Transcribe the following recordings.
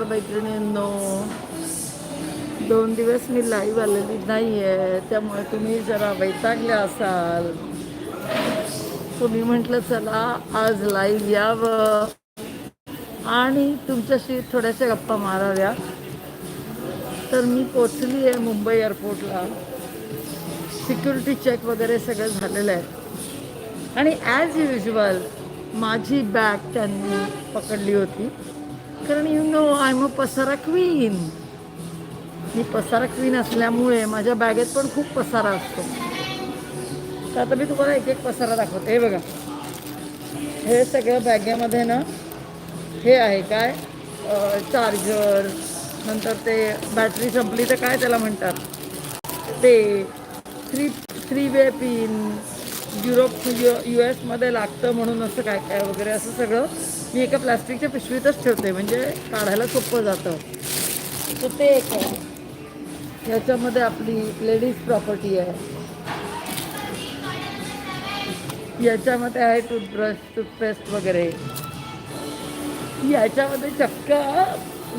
नमस्कार मैत्रिणींनो दोन दिवस मी लाईव्ह आलेली नाही आहे त्यामुळे तुम्ही जरा वैतागले असाल. तुम्ही म्हटलं चला आज लाईव्ह यावं. आणि तुमच्याशी थोड्याशा गप्पा माराव्या. तर मी पोचली आहे मुंबई एअरपोर्टला सिक्युरिटी चेक वगैरे सगळं झालेलं आहे. आणि ॲज युजल माझी बॅग त्यांनी पकडली होती. कारण यू नो आय म पसारा क्वीन मी पसारा क्वीन असल्यामुळे माझ्या बॅगेत पण खूप पसारा असतो. तर आता मी तुम्हाला एक एक पसारा दाखवते. हे बघा. हे सगळं बॅगेमध्ये ना हे आहे काय? चार्जर नंतर ते बॅटरी संपली तर काय त्याला म्हणतात? ते three three way pin Europe U U एसमध्ये लागतं म्हणून असं काय काय वगैरे असं सगळं मी एका प्लास्टिकच्या पिशवीतच ठेवते म्हणजे काढायला सोपं जातं. तर ते एक आहे. याच्यामध्ये आपली लेडीज प्रॉपर्टी आहे. याच्यामध्ये आहे टूथब्रश टूथपेस्ट वगैरे. याच्यामध्ये चक्क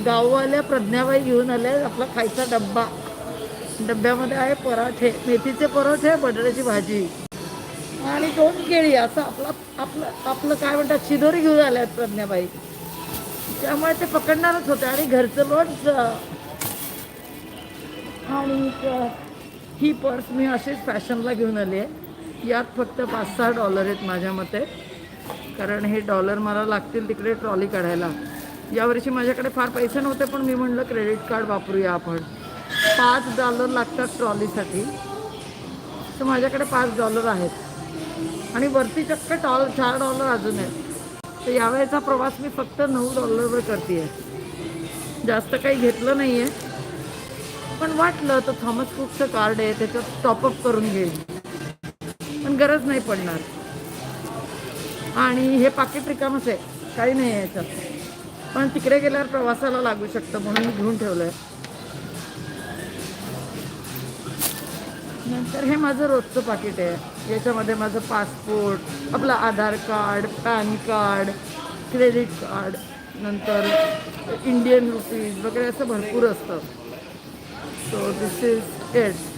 गाववाल्या प्रज्ञाबाई घेऊन आल्या आपला खायचा डब्बा. डब्यामध्ये आहे पराठे मेथीचे परोठे बटाट्याची भाजी. आणि दोन केळी असं आपलं आपलं आपलं काय म्हणतात शिदोरी घेऊन आल्या आहेत प्रज्ञाबाई. त्यामुळे ते पकडणारच होते. आणि घरचं लोणचं आणि ही पर्स मी अशीच फॅशनला घेऊन आली आहे. यात फक्त पाच सहा डॉलर आहेत माझ्या मते. कारण हे डॉलर मला लागतील तिकडे ट्रॉली काढायला. यावर्षी माझ्याकडे फार पैसे नव्हते पण मी म्हणलं क्रेडिट कार्ड वापरूया आपण. पाच डॉलर लागतात ट्रॉलीसाठी. तर माझ्याकडे पाच डॉलर आहेत. आणि वरती चक्क टॉल चार डॉलर अजून आहेत. तर यावेळेचा प्रवास मी फक्त नऊ डॉलरवर करते आहे जास्त काही घेतलं नाही आहे पण वाटलं तर थॉमस कुकचं कार्ड आहे त्याच्यात टॉपअप करून घेईल. पण गरज नाही पडणार. आणि हे पाकिट रिकामच आहे. काही नाही आहे याच्यात. पण तिकडे गेल्यावर प्रवासाला लागू शकतं म्हणून मी घेऊन ठेवलं आहे नंतर हे माझं रोजचं पाकिट आहे. याच्यामध्ये माझं पासपोर्ट आपलं Aadhaar card PAN card credit card नंतर इंडियन रुपीज वगैरे असं भरपूर असतं. सो दिस इज एट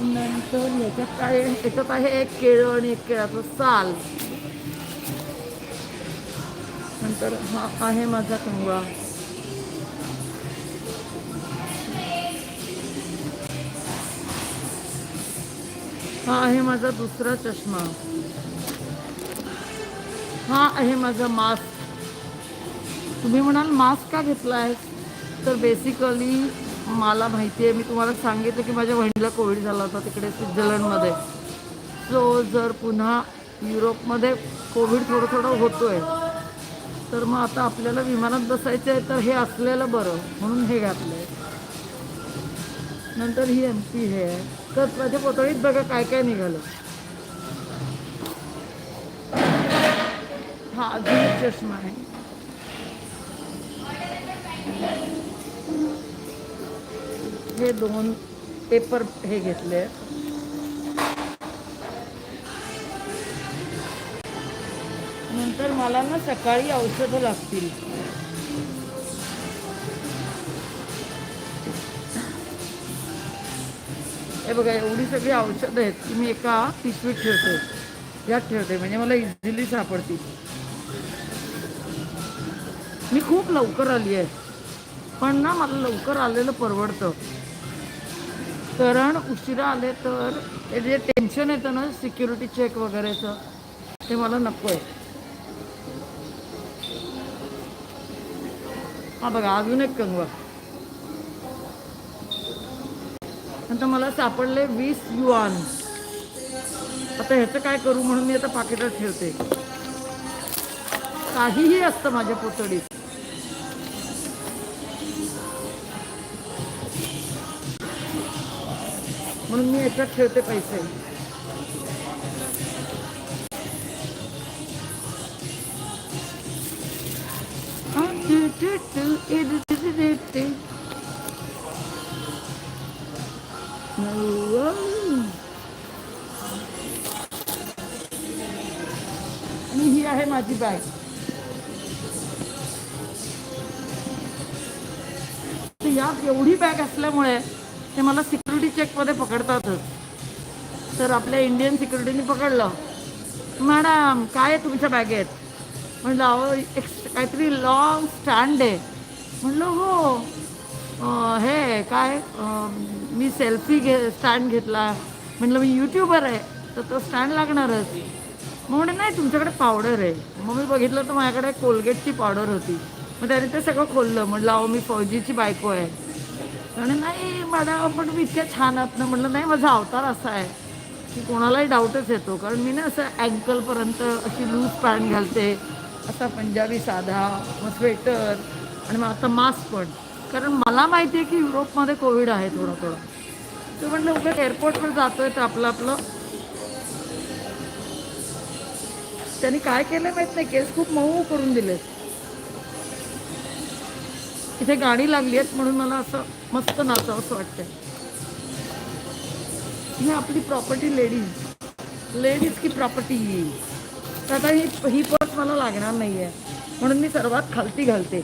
नंतर याच्यात काय याच्यात आहे एक केळं आणि एक केळाचं साल. नंतर हा आहे माझा कंगवा हा आहे माझा दुसरा चष्मा. हा आहे माझा मास्क. तुम्ही म्हणाल मास्क का घेतला आहे तर बेसिकली मला माहिती आहे मी तुम्हाला सांगितलं की माझ्या बहिणीला कोविड झाला होता तिकडे स्वित्झर्लंडमध्ये. सो जर पुन्हा युरोपमध्ये कोविड थोडं थोडं होतो आहे तर मग आता आपल्याला विमानात बसायचं आहे तर हे असलेलं बरं म्हणून हे घातलं आहे नंतर ही एम पी हे आहे. तर माझ्या पोतळीत बघा काय काय निघालं. हा अजून चष्मा आहे. हे दोन पेपर हे घेतले. नंतर मला ना सकाळी औषधं लागतील. हे बघा एवढी सगळी औषधं आहेत की मी एका पिशवीत ठेवते. यात ठेवते म्हणजे मला इझिली सापडतील मी खूप लवकर आली आहे. पण ना मला लवकर आलेलं परवडतं. कारण उशिरा आले तर हे जे टेन्शन येतं ना सिक्युरिटी चेक वगैरेचं ते मला नको आहे हा बघा अजून एक कंगवा नंतर मला सापडले वीस युआन. आता ह्याचं काय करू म्हणून मी आता पाकिटात ठेवते. काहीही असतं माझ्या पोतडीत म्हणून मी याच्यात ठेवते पैसे. आणि ही आहे माझी बॅग यात एवढी बॅग असल्यामुळे ते मला सिक्युरिटी चेकमध्ये पकडतातच तर आपल्या इंडियन सिक्युरिटीने पकडलं. मॅडम काय आहे तुमच्या बॅगेत म्हणलं अहो एक्स काहीतरी लॉंग स्टँड आहे. म्हणलं हो. हे काय? मी सेल्फी घे स्टँड घेतला. म्हणलं मी यूट्यूबर आहे तर तो स्टँड लागणारच. मग म्हणे नाही तुमच्याकडे पावडर आहे. मग मी बघितलं तर माझ्याकडे कोलगेटची पावडर होती. मग त्याने ते सगळं खोललं. म्हटलं अहो मी फौजीची बायको आहे. म्हणे नाही मॅडम पण मी इतक्या छान आहात ना. म्हटलं नाही माझा अवतार असा आहे की कोणालाही डाऊटच येतो. कारण मी ना असं अँकलपर्यंत अशी लूज पॅन्ट घालते. असा पंजाबी साधा मग स्वेटर आणि मग आता मास्क पण. कारण मला माहिती आहे की युरोपमध्ये कोविड आहे थोडं थोडं तर म्हटलं उगाच एअरपोर्टवर जातोय तर आपलं आपलं. त्यांनी काय केलं माहीत नाही केस खूप मऊ करून दिलेत. इथे गाणी लागली आहेत म्हणून मला असं मस्त नाचावं असं वाटतंय. ही आपली प्रॉपर्टी लेडीज लेडीज की प्रॉपर्टी तर आता ही ही पर्स मला लागणार नाही आहे म्हणून मी सर्वात खालती घालते.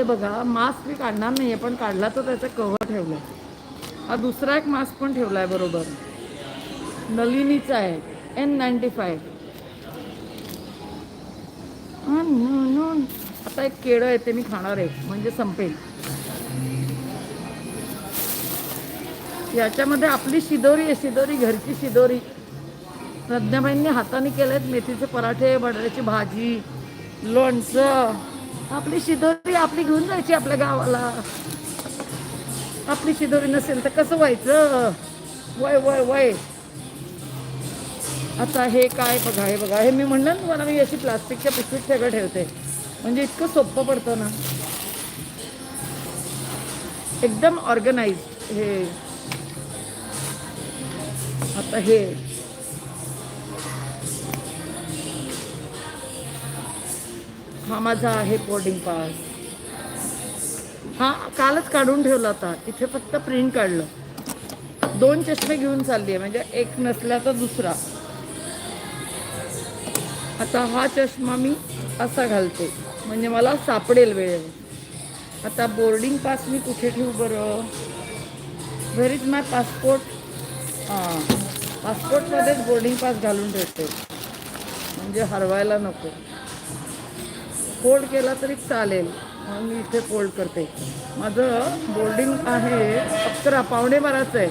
हे बघा मास्क मी काढणार नाही आहे पण काढला तर त्याचं कव्हर ठेवलं हा दुसरा एक मास्क पण ठेवला आहे बरोबर. नलिनीचा आहे एन नाईन्टी फाय आता एक केळं आहे ते मी खाणार आहे म्हणजे संपेल. याच्यामध्ये आपली शिदोरी आहे शिदोरी घरची शिदोरी. प्रज्ञाबाईंनी हाताने केलेत मेथीचे पराठे बटाट्याची भाजी लोणचं. आपली शिदोरी आपली घेऊन जायची आपल्या गावाला. आपली शिदोरी नसेल तर कसं व्हायचं? वय वय वय. आता हे काय बघा हे बघा. हे मी म्हणलं ना तुम्हाला मी अशी प्लास्टिकच्या पिशवीत सगळं ठेवते. म्हणजे इतकं सोपं पडतं ना. एकदम ऑर्गनाइज हे. आता हे. हा माझा आहे बोर्डिंग पास हा कालच काढून ठेवला होता इथे फक्त प्रिंट काढलं. दोन चष्मे घेऊन चालली आहे म्हणजे एक नसला तर दुसरा. आता हा चष्मा मी असा घालते. म्हणजे मला सापडेल वेळेवर आता बोर्डिंग पास मी कुठे ठेवू बरं? व्हेर इज माय पासपोर्ट हां पासपोर्टमध्येच बोर्डिंग पास घालून ठेवते. म्हणजे हरवायला नको. फोल्ड केला तरी चालेल. म्हणून मी इथे फोल्ड करते. माझं बोर्डिंग आहे अकरा पावणे बाराचं आहे.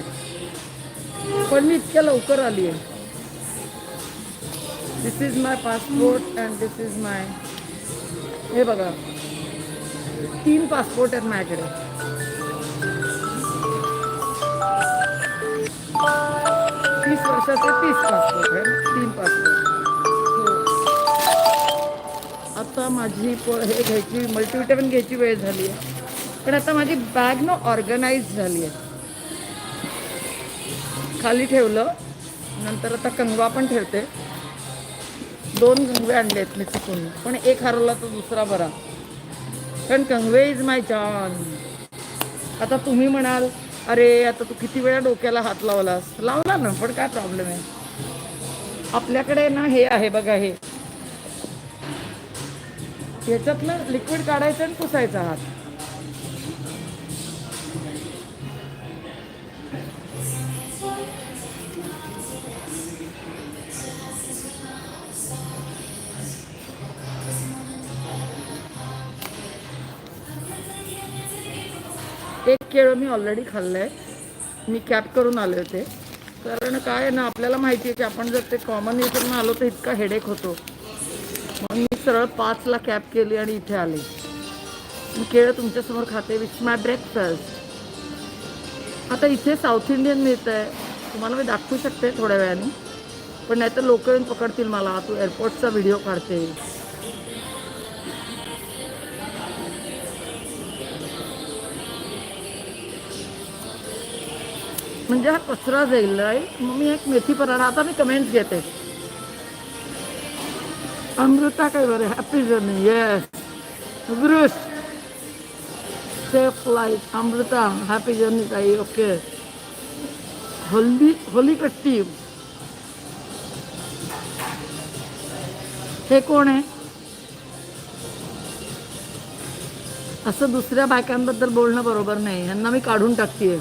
पण मी इतक्या लवकर आली आहे. This is my passport and this is my हे बघा. तीन पासपोर्ट आहेत माझ्याकडे. तीस वर्षाचे तीस पासपोर्ट आहे तीन पासपोर्ट आता माझी प हे घ्यायची मल्टीविटॅमिन घ्यायची वेळ झाली आहे. पण आता माझी बॅग ना ऑर्गनाईज झाली आहे. खाली ठेवलं नंतर आता कंगवा पण ठेवते. दोन कंगवे आणले आहेत मी चुकून पण एक हरवला तर दुसरा बरा. कारण कंगवे इज माय जॉन आता तुम्ही म्हणाल अरे आता तू किती वेळा डोक्याला हात लावलास? लावला ना पण काय प्रॉब्लेम आहे? आपल्याकडे ना हे आहे बघा हे. ह्याच्यातनं लिक्विड काढायचं आणि पुसायचा हात. एक केळं मी ऑलरेडी खाल्लं आहे मी कॅप करून आले होते. कारण काय आहे ना आपल्याला माहिती आहे की आपण जर ते कॉमन युजरनं आलो तर इतका हेडेक होतो. मग मी सरळ पाचला कॅब केली आणि इथे आले. मी केळं तुमच्यासमोर खाते. विच माय ब्रेकफास्ट आता इथे साऊथ इंडियन मिळतं आहे. तुम्हाला मी दाखवू शकते थोड्या वेळाने. पण नाही तर लोक येऊन पकडतील मला. तू एअरपोर्टचा व्हिडिओ काढते. म्हणजे हा कचरा जाईल राईट मग मी एक मेथी पराठा. आता मी कमेंट्स घेते. अमृता काय बरं? Happy journey yes ग्रुस safe life Amrita. Happy journey ताई ओके होली होली कट्टी हे कोण आहे? असं दुसऱ्या बायकांबद्दल बोलणं बरोबर नाही. ह्यांना मी काढून टाकतेय.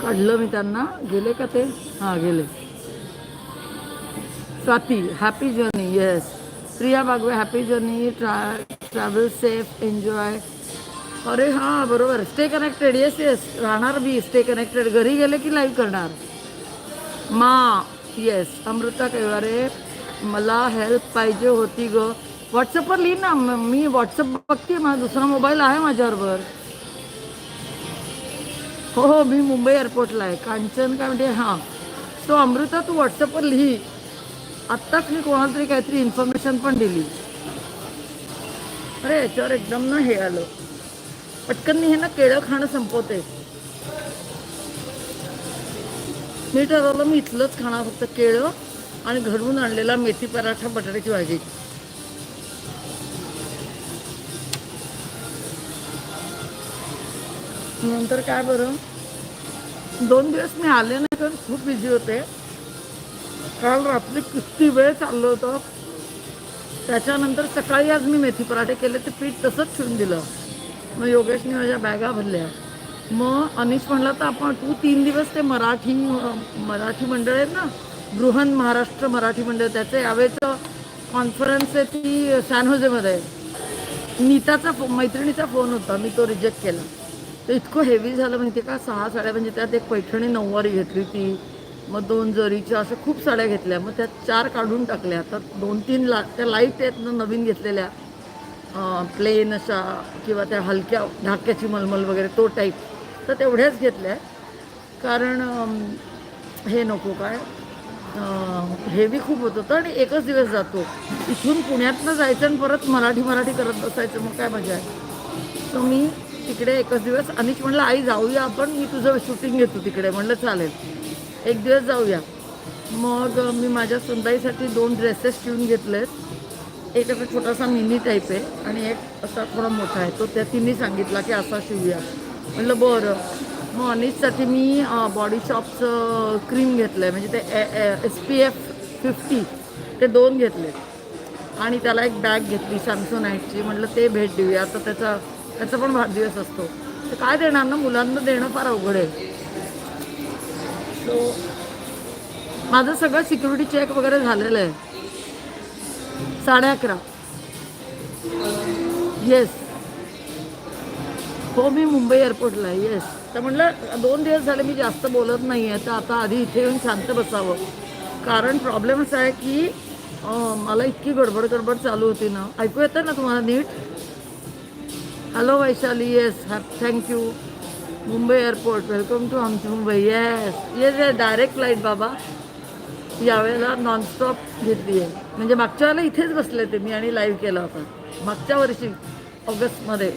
काढलं मी त्यांना. गेले का ते? हां गेले. Swati happy journey yes Priya Bagwe happy journey ट्रा travel safe enjoy अरे हां बरोबर. स्टे कनेक्टेड येस येस राहणार बी स्टे कनेक्टेड घरी गेले की लाईव्ह करणार? मा येस अमृता कैवारे मला हेल्प पाहिजे होती ग. व्हॉट्सअपवर लिही ना. मी व्हॉट्सअप बघते. माझा दुसरा मोबाईल आहे माझ्याबरोबर. हो हो मी मुंबई एअरपोर्टला आहे. कांचन काय म्हणते हां. सो अमृता तू व्हॉट्सअपवर लिही. आत्ताच मी कोणाला तरी काहीतरी इन्फॉर्मेशन पण दिली. अरे याच्यावर एकदम ना हे आलं. पटकन मी हे ना केळं खाणं संपवते. मी ठरवलं मी इथलंच खाणार फक्त केळं आणि घडवून आणलेला मेथी पराठा बटाट्याची भाजी. नंतर काय बरं दोन दिवस मी आले नाही कारण खूप बिझी होते. काल रात्री किती वेळ चाललो होतो. त्याच्यानंतर सकाळी आज मी मेथी पराठे केले ते पीठ तसंच ठेवून दिलं. मग योगेशने माझ्या बॅगा भरल्या. मग अनिश म्हणला तर आपण तू तीन दिवस ते मराठी मराठी मंडळ आहेत ना बृहन महाराष्ट्र मराठी मंडळ त्याचं यावेळेचं कॉन्फरन्स आहे ती सॅन होजेमध्ये नीताचा फो मैत्रिणीचा फोन होता मी तो रिजेक्ट केला. तर इतकं हेवी झालं माहिती का? सहा साड्या म्हणजे त्यात एक पैठणी नऊवारी घेतली ती मग दोन जरीच्या अशा खूप साड्या घेतल्या. मग त्यात चार काढून टाकल्या. तर दोन तीन ला त्या लाइट आहेत ना नवीन घेतलेल्या. प्लेन अशा किंवा त्या हलक्या ढाक्याची मलमल वगैरे तो टाईप तर तेवढ्याच घेतल्या. कारण हे नको काय? हेवी खूप होत. होतं आणि एकच दिवस जातो. इथून पुण्यातनं जायचं आणि परत मराठी मराठी करत बसायचं. मग काय मजा आहे? सो मी तिकडे एकच दिवस. अनिश म्हणलं आई जाऊया आपण. मी तुझं शूटिंग घेतो तिकडे. म्हणलं चालेल. एक दिवस जाऊया. मग मी माझ्या सुनबाईसाठी दोन ड्रेसेस शिवून घेतलेत. एक असा छोटासा मिनी टाईप आहे आणि एक असा थोडा मोठा आहे. तो त्या तिन्ही सांगितला की असा शिवूया. म्हणलं बरं. मग अनिशसाठी मी बॉडी शॉपचं क्रीम घेतलं आहे म्हणजे ते एस पी एफ फिफ्टी ते दोन घेतले आणि त्याला एक बॅग घेतली सॅमसोनाईटची म्हटलं ते भेट देऊया. आता त्याचा त्याचा पण वाढदिवस असतो. तर काय देणार ना? मुलांना देणं फार अवघड आहे. सो माझं सगळं सिक्युरिटी चेक वगैरे झालेलं आहे. साडे अकरा. येस हो मी मुंबई एअरपोर्टला आहे. येस तर म्हटलं दोन दिवस झाले मी जास्त बोलत नाही आहे तर आता आधी इथे येऊन शांत बसावं. कारण प्रॉब्लेम असा आहे की मला इतकी गडबड गडबड चालू होती ना. ऐकू येतं ना तुम्हाला नीट? Hello Vaishali yes हॅप thank you Mumbai airport welcome to आमची Mumbai yes yes yes direct flight बाबा. यावेळेला नॉनस्टॉप घेतली आहे. म्हणजे मागच्या वेळेला इथेच बसले ते मी आणि लाईव्ह केला होता. मागच्या वर्षी ऑगस्टमध्ये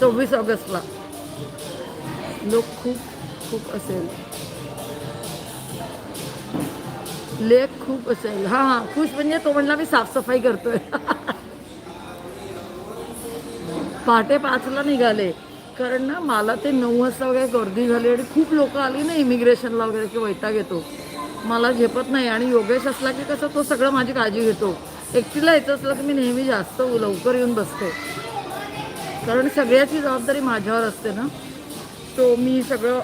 सव्वीस ऑगस्टला. लोक खूप खूप असेल. लेख खूप असेल. हां हां खुश म्हणजे तो म्हणला मी साफसफाई करतोय. पहाटे पाचला निघाले. कारण ना मला ते नऊ वाजता वगैरे गर्दी झाली आणि खूप लोक आली ना इमिग्रेशनला वगैरे की वैताग येतो. मला झेपत नाही. आणि योगेश असला की कसं तो सगळं माझी काळजी घेतो. एकटीला येत असलं की मी नेहमी जास्त लवकर येऊन बसते. कारण सगळ्याची जबाबदारी माझ्यावर असते ना. तो मी सगळं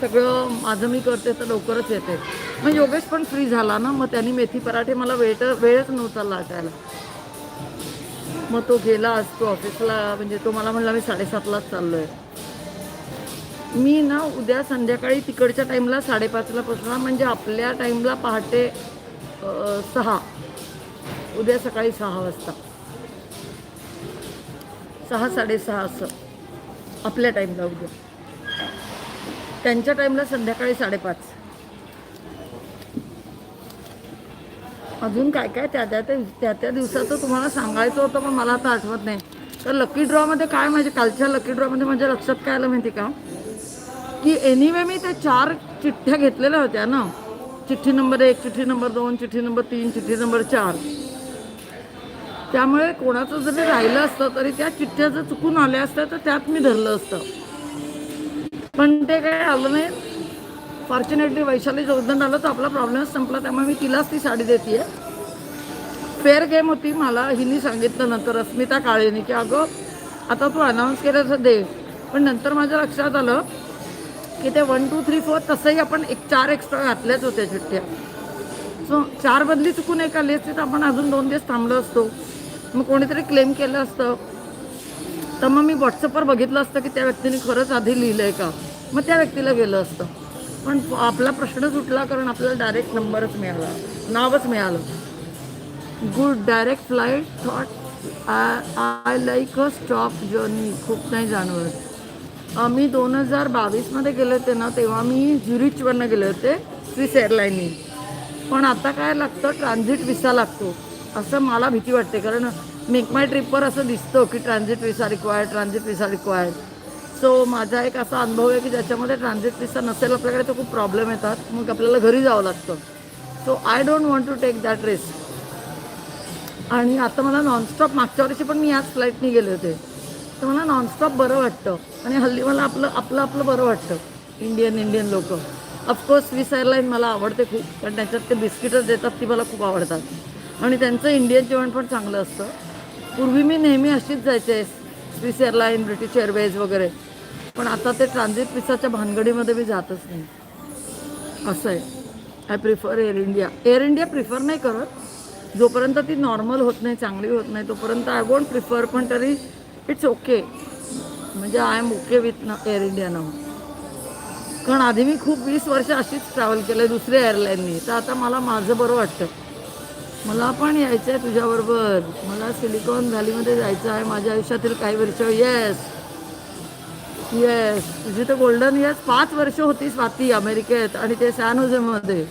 सगळं माझं मी करते तर लवकरच येते. मग योगेश पण फ्री झाला ना. मग त्यांनी मेथी पराठे मला वेट वेळच नव्हता लाटायला. मग तो गेला असतो ऑफिसला म्हणजे तो मला म्हणला मी साडेसातलाच चाललो आहे मी ना उद्या संध्याकाळी तिकडच्या टाईमला साडेपाचला पोचणार म्हणजे आपल्या टाईमला पहाटे सहा. उद्या सकाळी सहा वाजता. सहा साडेसहा असं. आपल्या टाईमला उद्या. त्यांच्या टाईमला संध्याकाळी साडेपाच. अजून काय काय त्या त्या त्या त्या दिवसाचं तुम्हाला सांगायचं होतं पण मला आता आठवत नाही. तर लकी ड्रॉमध्ये काय माझ्या कालच्या लकी ड्रॉमध्ये माझ्या लक्षात काय आलं माहिती का? की एनिवे मी त्या चार चिठ्ठ्या घेतलेल्या होत्या ना. चिठ्ठी नंबर एक चिठ्ठी नंबर दोन चिठ्ठी नंबर तीन चिठ्ठी नंबर चार. त्यामुळे कोणाचं जरी राहिलं असतं तरी त्या चिठ्ठ्या जर चुकून आल्या असत्या तर त्यात मी धरलं असतं. पण ते काय आलं नाही. फॉर्च्युनेटली वैशाली जोगदंड आलं तर आपला प्रॉब्लेमच संपला. त्यामुळे मी तिलाच ती साडी देते फेअर गेम होती. मला हिनी सांगितलं नंतर अस्मिता काळेनी की अगं आता तू अनाऊन्स केलं तर दे. पण नंतर माझ्या लक्षात आलं की ते वन टू थ्री फोर तसंही आपण एक चार एक्स्ट्रा घातल्याच होत्या चिठ्ठ्या. सो चार बदली चुकून एक आली तर आपण अजून दोन दिवस थांबलो असतो. मग कोणीतरी क्लेम केलं असतं. तर मग मी व्हॉट्सअपवर बघितलं असतं की त्या व्यक्तीने खरंच आधी लिहिलं आहे का? मग त्या व्यक्तीला गेलं असतं. पण आपला प्रश्न सुटला कारण आपल्याला डायरेक्ट नंबरच मिळाला. नावच मिळालं. Good direct flight thought I like a stop journey खूप नाही जाणवत मी दोन हजार बावीसमध्ये गेले होते ना तेव्हा मी झुरिचवरनं गेले होते स्विस एअरलाईननी पण आता काय लागतं ट्रान्झिट विसा लागतो. असं मला भीती वाटते कारण मेक माय ट्रिपवर असं दिसतं की transit visa required transit visa required so माझा एक असा अनुभव आहे की ज्याच्यामध्ये ट्रान्झिट विसा नसेल आपल्याकडे तर खूप प्रॉब्लेम येतात. मग आपल्याला घरी जावं लागतं. So I don't want to take that risk आणि आता मला नॉनस्टॉप मागच्या वर्षी पण मी याच फ्लाईटनी गेले होते. तर मला नॉनस्टॉप बरं वाटतं. आणि हल्ली मला आपलं आपलं आपलं बरं वाटतं. इंडियन इंडियन लोक. ऑफकोर्स स्विस एअरलाईन मला आवडते खूप. कारण त्याच्यात ते बिस्किटच देतात ती मला खूप आवडतात. आणि त्यांचं इंडियन जेवण पण चांगलं असतं. पूर्वी मी नेहमी अशीच जायचे. स्विस एअरलाईन ब्रिटिश एअरवेज वगैरे. पण आता ते ट्रान्झिट विसाच्या भानगडीमध्ये मी जातच नाही. असं आहे. I prefer Air India Air India prefer नाही करत. जोपर्यंत ती नॉर्मल होत नाही चांगली होत नाही तोपर्यंत आय वोंट प्रिफर पण तरी इट्स ओके म्हणजे आय एम ओके विथ ना एअर इंडिया नाव कारण आधी मी खूप वीस वर्ष अशीच ट्रॅव्हल केलं दुसऱ्या एअरलाईननी तर आता मला माझं बरं वाटतं. मला पण यायचं आहे तुझ्याबरोबर. मला सिलिकॉन व्हॅलीमध्ये जायचं आहे. माझ्या आयुष्यातील काही वर्ष येस येस तुझी तर गोल्डन येस पाच वर्ष होती स्वाती अमेरिकेत आणि ते सॅन होजेमध्ये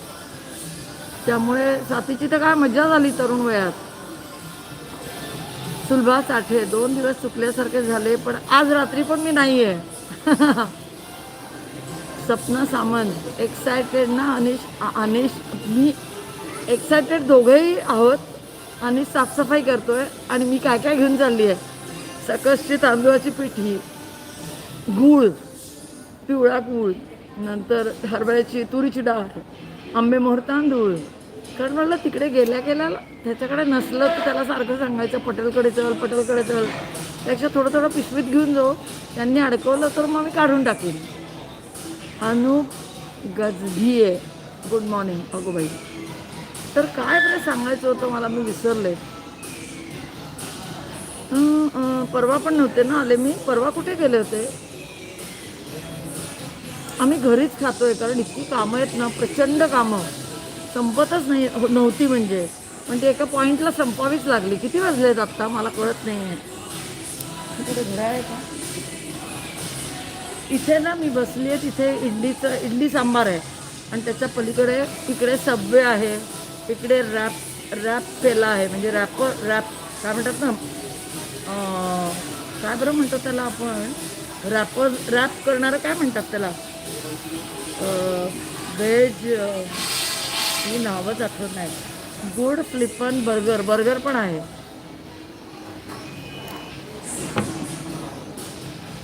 त्यामुळे स्वातीची तर काय मजा झाली तरुण वयात. सुलभा साठे दोन दिवस चुकल्यासारखे झाले पण आज रात्री पण मी नाही आहे सपना सामंत एक्सायटेड ना अनिश अनिश मी एक्सायटेड दोघंही आहोत आणि साफसफाई करतोय आणि मी काय काय घेऊन चालली आहे सकसची तांदूळाची पिठी. गूळ पिवळा गूळ नंतर हरभऱ्याची तुरीची डाळ आंबे मोहर तांदूळ. कारण मला तिकडे गेल्या गेल्या त्याच्याकडे नसलं तर त्याला सारखं सांगायचं पटेलकडे चल पटेलकडे चल. त्यापेक्षा थोडं थोडं पिशवीत घेऊन जाऊ. त्यांनी अडकवलं तर मग मी काढून टाकेन अनुप गजभिये गुड मॉर्निंग अगोबाई. तर काय बरं सांगायचं होतं मला मी विसरले. परवा पण नव्हते ना आले मी. परवा कुठे गेले होते? आम्ही घरीच खातोय कारण इतकी कामं आहेत ना प्रचंड कामं. संपतच नाही नव्हती म्हणजे. पण एका पॉईंटला संपावीच लागली. किती वाजलेत आत्ता मला कळत नाही तिकडे घड्याळ आहे का? इथे ना मी बसली आहे तिथे इडलीचं इडली सांबार आहे. आणि त्याच्या पलीकडे इकडे सबवे आहे. इकडे रॅप रॅप पेला आहे. म्हणजे रॅपर रॅप काय म्हणतात ना? काय बरं म्हणतात त्याला आपण? रॅपर रॅप करणारं काय म्हणतात त्याला? व्हेज ही नावच आठवत नाही. गुड फ्लिपन बर्गर बर्गर पण आहे.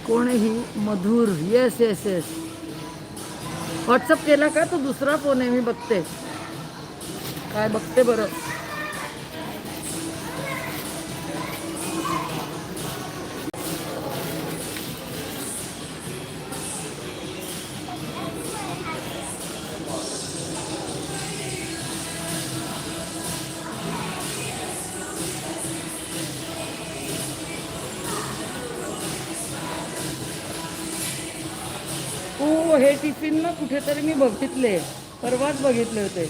कोण ही Madhur yes yes yes WhatsApp केला का तो दुसरा फोन आहे मी बघते. काय बघते बरं? टिफिन ना कुठेतरी मी बघितले. परवाच बघितले होते.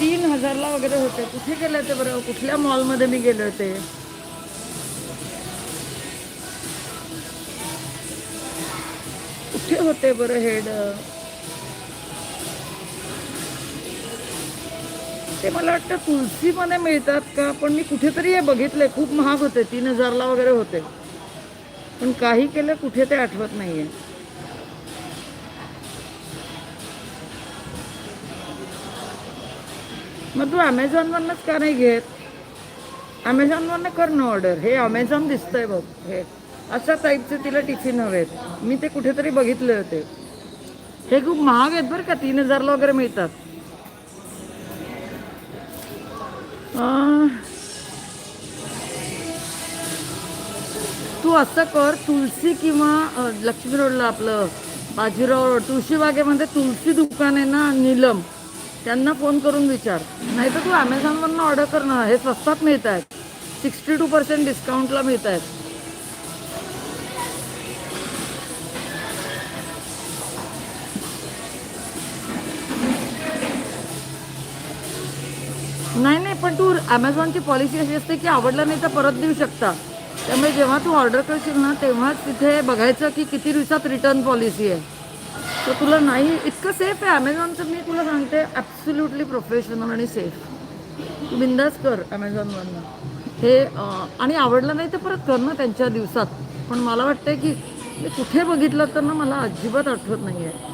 तीन हजारला वगैरे होते. कुठे गेले होते बरं? कुठल्या मॉलमध्ये मी गेले होते? कुठे होते बरं हेड? ते मला वाटतं तुलसीमध्ये मिळतात का? पण मी कुठेतरी हे बघितले. खूप महाग होते. तीन हजारला वगैरे होते. पण काही केलं कुठे ते आठवत नाहीये. मग तू अमेझॉनवरनंच का नाही घेत? अमेझॉनवरनं कर ना ऑर्डर हे अमेझॉन दिसतंय बघ. हे. अशा टाईपचे तिला टिफिन हवेत. मी ते कुठेतरी बघितले होते. हे खूप महाग आहेत बरं का. तीन हजारला वगैरे मिळतात. तू असं कर तुलसी किंवा लक्ष्मी रोडला आपलं बाजीराव रोड तुळशीबागेमध्ये तुलसी दुकान आहे ना नीलम. त्यांना फोन करून विचार. नाही तर तू ॲमेझॉनवरनं ऑर्डर कर ना हे स्वस्तात मिळत आहेत सिक्स्टी टू पर्सेंट डिस्काउंटला मिळत आहेत नाही नाही पण तू ॲमेझॉनची पॉलिसी अशी असते की आवडलं नाही तर परत देऊ शकता. त्यामुळे जेव्हा तू ऑर्डर करशील ना तेव्हाच तिथे बघायचं की किती दिवसात रिटर्न पॉलिसी आहे. तर तुला नाही इतकं सेफ आहे. ॲमेझॉनचं मी तुला सांगते ॲब्सोल्युटली प्रोफेशनल आणि सेफ तू बिंदास कर ॲमेझॉनवरनं हे आणि आवडलं नाही तर परत कर ना त्यांच्या दिवसात. पण मला वाटतं की मी कुठे बघितलं तर ना मला अजिबात आठवत नाही आहे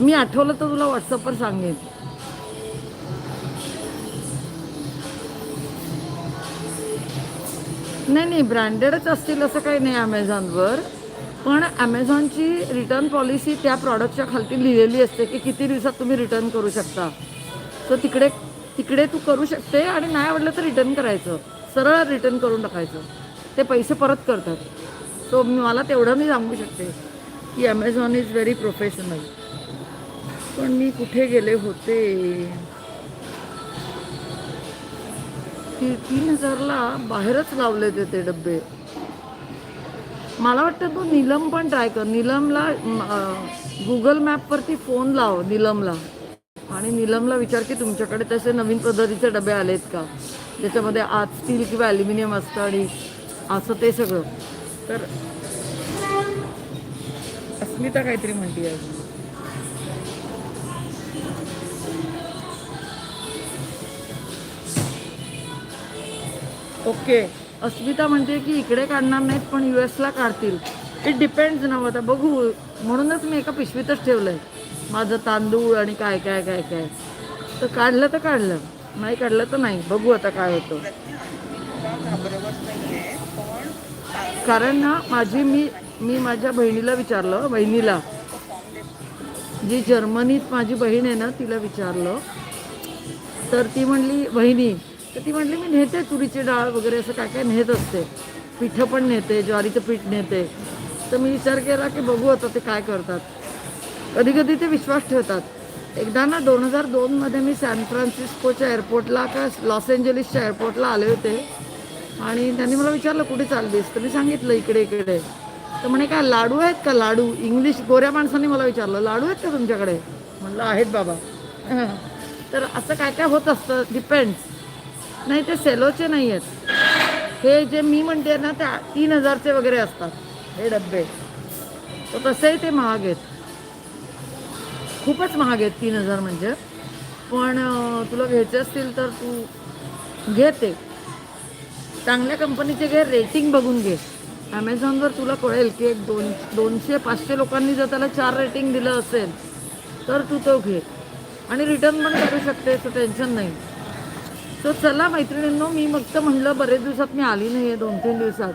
मी आठवलं तर तुला व्हॉट्सअपवर सांगेन. नाही नाही ब्रँडेडच असतील असं काही नाही ॲमेझॉनवर पण ॲमेझॉनची रिटर्न पॉलिसी त्या प्रॉडक्टच्या खालती लिहिलेली असते की किती दिवसात तुम्ही रिटर्न करू शकता. तर तिकडे तिकडे तू करू शकते आणि नाही आवडलं तर रिटर्न करायचं. सरळ रिटर्न करून टाकायचं. ते पैसे परत करतात. सो मला तेवढं मी सांगू शकते की ॲमेझॉन इज व्हेरी प्रोफेशनल पण मी कुठे गेले होते? ती तीन हजारला बाहेरच लावले ते ते मला वाटतं तू नीलम पण ट्राय कर. नीलमला गुगल मॅपवरती फोन लाव नीलमला. आणि नीलमला विचार की तुमच्याकडे तसे नवीन पद्धतीचे डबे आलेत का? ज्याच्यामध्ये आत स्टील किंवा ॲल्युमिनियम असतं आणि असं ते सगळं. तर अस्मिता काहीतरी म्हणते आहे ओके अस्मिता म्हणते की इकडे काढणार नाहीत पण यू एसला काढतील. इट डिपेंड्स ना हो, आता बघू. म्हणूनच मी एका पिशवीतच ठेवलंय. माझं तांदूळ आणि काय काय काय काय. तर काढलं तर काढलं. नाही काढलं तर नाही. बघू आता काय होतं. कारण ना माझी मी मी माझ्या बहिणीला विचारलं बहिणीला. जी जर्मनीत माझी बहीण आहे ना तिला विचारलं. तर ती म्हणली बहिणी तर ती म्हणली मी नेते तुरीची डाळ वगैरे असं काय काय नेत असते. पिठं पण नेते ज्वारीचं पीठ नेते. तर मी विचार केला की बघू आता ते काय करतात. कधी कधी ते विश्वास ठेवतात. एकदा ना दोन हजार दोनमध्ये मी सॅन फ्रान्सिस्कोच्या एअरपोर्टला का लॉस एंजलिसच्या एअरपोर्टला आले होते. आणि त्यांनी मला विचारलं कुठे चाललीस? तर मी सांगितलं इकडे इकडे. तर म्हणे काय लाडू आहेत का लाडू? इंग्लिश गोऱ्या माणसांनी मला विचारलं लाडू आहेत का तुमच्याकडे? म्हणलं आहेत बाबा. तर असं काय काय होत असतं डिपेंड्स. नाही ते सेलोचे नाही आहेत हे जे मी म्हणते ना त्या तीन हजारचे वगैरे असतात. हे डब्बे. तर तसेही ते महाग आहेत. खूपच महाग आहेत तीन हजार म्हणजे. पण तुला घ्यायचे असतील तर तू घे ते. चांगल्या कंपनीचे घे रेटिंग बघून घे. ॲमेझॉनवर तुला कळेल की एक दोन दोनशे पाचशे लोकांनी जर त्याला चार रेटिंग दिलं असेल तर तू तो घे. आणि रिटर्न पण करू शकते तर टेन्शन नाही. सो चला मैत्रिणींनो मी मग तर म्हणलं बरेच दिवसात मी आली नाही आहे दोन तीन दिवसात.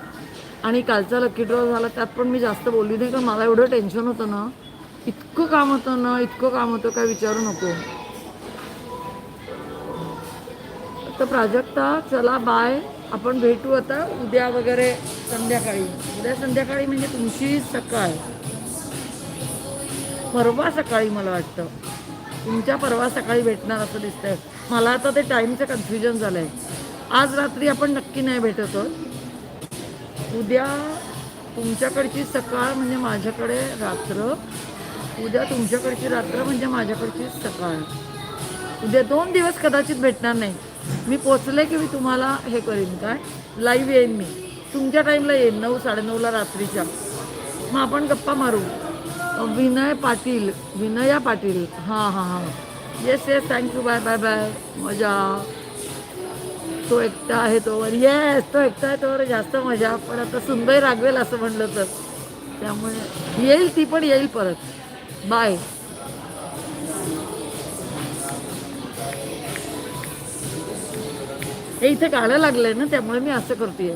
आणि कालचा लकी ड्रॉ झाला त्यात पण मी जास्त बोलली नाही कारण मला एवढं टेन्शन होतं ना. इतकं काम होतं ना इतकं काम होतं काय विचारू नको. तर प्राजक्ता चला बाय आपण भेटू आता उद्या वगैरे संध्याकाळी. उद्या संध्याकाळी म्हणजे तुमची सकाळ. परवा सकाळी मला वाटतं. तुमच्या परवा सकाळी भेटणार असं दिसतंय. मला आता ते टाईमचं कन्फ्युजन झालं आहे आज रात्री आपण नक्की नाही भेटत आहोत. उद्या तुमच्याकडची सकाळ म्हणजे माझ्याकडे रात्र. उद्या तुमच्याकडची रात्र म्हणजे माझ्याकडची सकाळ. उद्या दोन दिवस कदाचित भेटणार नाही. मी पोचले की मी तुम्हाला हे करीन काय? लाईव्ह येईन मी. तुमच्या टाईमला येईन नऊ साडेनऊला रात्रीच्या. मग आपण गप्पा मारू. विनय पाटील विनया पाटील. हां हां हां. Yes yes thank you bye bye bye मजा. तो एकटा आहे तोवर येस तो एकटा आहे तोवर जास्त मजा. पण आता सुंदर रागवेल असं म्हणलं तर. त्यामुळे येईल ती पण येईल परत. बाय हे इथे गाणं लागलंय ना त्यामुळे मी असं करते